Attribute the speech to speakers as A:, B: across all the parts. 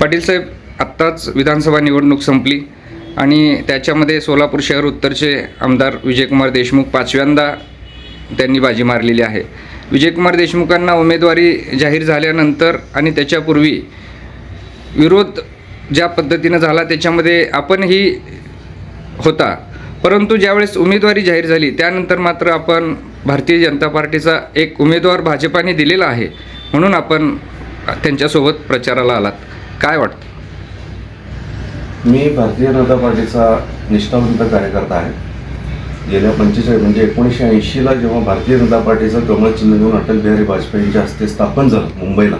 A: पाटील साहेब आत्ताच विधानसभा निवडणूक संपली आणि त्याच्यामध्ये सोलापूर शहर उत्तरचे आमदार विजयकुमार देशमुख पाचव्यांदा त्यांनी बाजी मारलेली आहे. विजयकुमार देशमुखांना उमेदवारी जाहीर झाल्यानंतर आणि त्याच्यापूर्वी विरोध ज्या पद्धतीनं झाला त्याच्यामध्ये आपणही होता. परंतु ज्यावेळेस उमेदवारी जाहीर झाली त्यानंतर मात्र आपण भारतीय जनता पार्टीचा एक उमेदवार भाजपाने दिलेला आहे म्हणून आपण त्यांच्यासोबत प्रचाराला आलात. काय वाटतं?
B: मी भारतीय जनता पार्टीचा निष्ठावंत कार्यकर्ता आहे. गेल्या पंचेचाळीस म्हणजे एकोणीसशे ऐंशीला जेव्हा भारतीय जनता पार्टीचं कमळ चिन्ह घेऊन अटल बिहारी वाजपेयींच्या हस्ते स्थापन झालं मुंबईला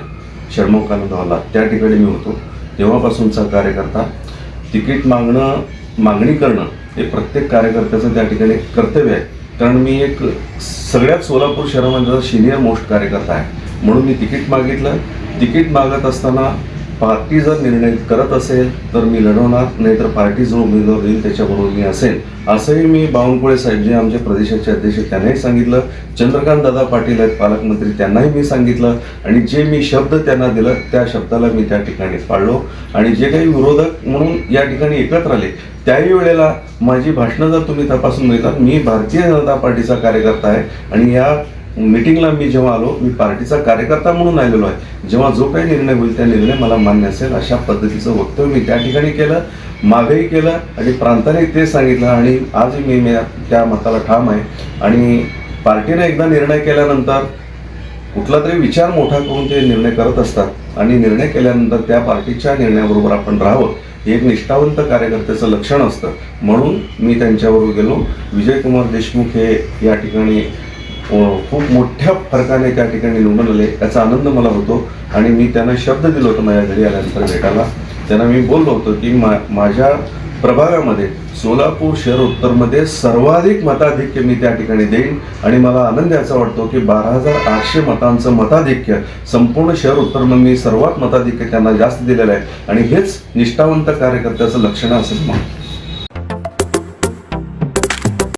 B: शर्मो हॉलला त्या ठिकाणी मी होतो. तेव्हापासूनचा कार्यकर्ता तिकीट मागणं मागणी करणं हे प्रत्येक कार्यकर्त्याचं त्या ठिकाणी कर्तव्य आहे. कारण मी एक सगळ्यात सोलापूर शहरामधला सिनियर मोस्ट कार्यकर्ता आहे. म्हणून मी तिकीट मागितलं. तिकीट मागत असताना पार्टी जर निर्णय करत असेल तर मी लढवणार नाहीतर पार्टी जो उमेदवार देईल त्याच्याबरोबर मी असेल. असंही मी बावनकुळे साहेब जे आमचे प्रदेशाचे अध्यक्ष त्यांनाही सांगितलं. चंद्रकांत दादा पाटील आहेत पालकमंत्री त्यांनाही मी सांगितलं. आणि जे मी शब्द त्यांना दिलं त्या शब्दाला मी त्या ठिकाणी पाळलो. आणि जे काही विरोधक म्हणून या ठिकाणी एकत्र आले त्याही वेळेला माझी भाषणं जर तुम्ही तपासून घेतात मी भारतीय जनता पार्टीचा कार्यकर्ता आहे. आणि या मीटिंगला मी जेव्हा आलो मी पार्टीचा कार्यकर्ता म्हणून आलेलो आहे. जेव्हा जो काही निर्णय होईल त्या निर्णय मला मान्य असेल अशा पद्धतीचं वक्तव्य मी त्या ठिकाणी केलं मागेही केलं आणि प्रांताने ते सांगितलं आणि आजही मी त्या मताला ठाम आहे. आणि पार्टीने एकदा निर्णय केल्यानंतर कुठला तरी विचार मोठा करून ते निर्णय करत असतात. आणि निर्णय केल्यानंतर त्या पार्टीच्या निर्णयाबरोबर आपण राहावं हे एक निष्ठावंत कार्यकर्त्याचं लक्षण असतं. म्हणून मी त्यांच्याबरोबर गेलो. विजयकुमार देशमुख हे या ठिकाणी खूप मोठ्या फरकाने त्या ठिकाणी निवडून आले याचा आनंद मला होतो आणि मी त्यांना शब्द दिलो होतो माझ्या घरी आल्यानंतर भेटायला. त्यांना मी बोललो होतो की मा माझ्या प्रभागामध्ये सोलापूर शहर उत्तरमध्ये सर्वाधिक मताधिक्य मी त्या ठिकाणी देईन आणि मला आनंद याचा वाटतो की बारा हजार आठशे मतांचं मताधिक्य संपूर्ण शहर उत्तरमध्ये मी सर्वात मताधिक्य त्यांना जास्त दिलेलं आहे. आणि हेच निष्ठावंत कार्यकर्त्याचं लक्षण असेल मग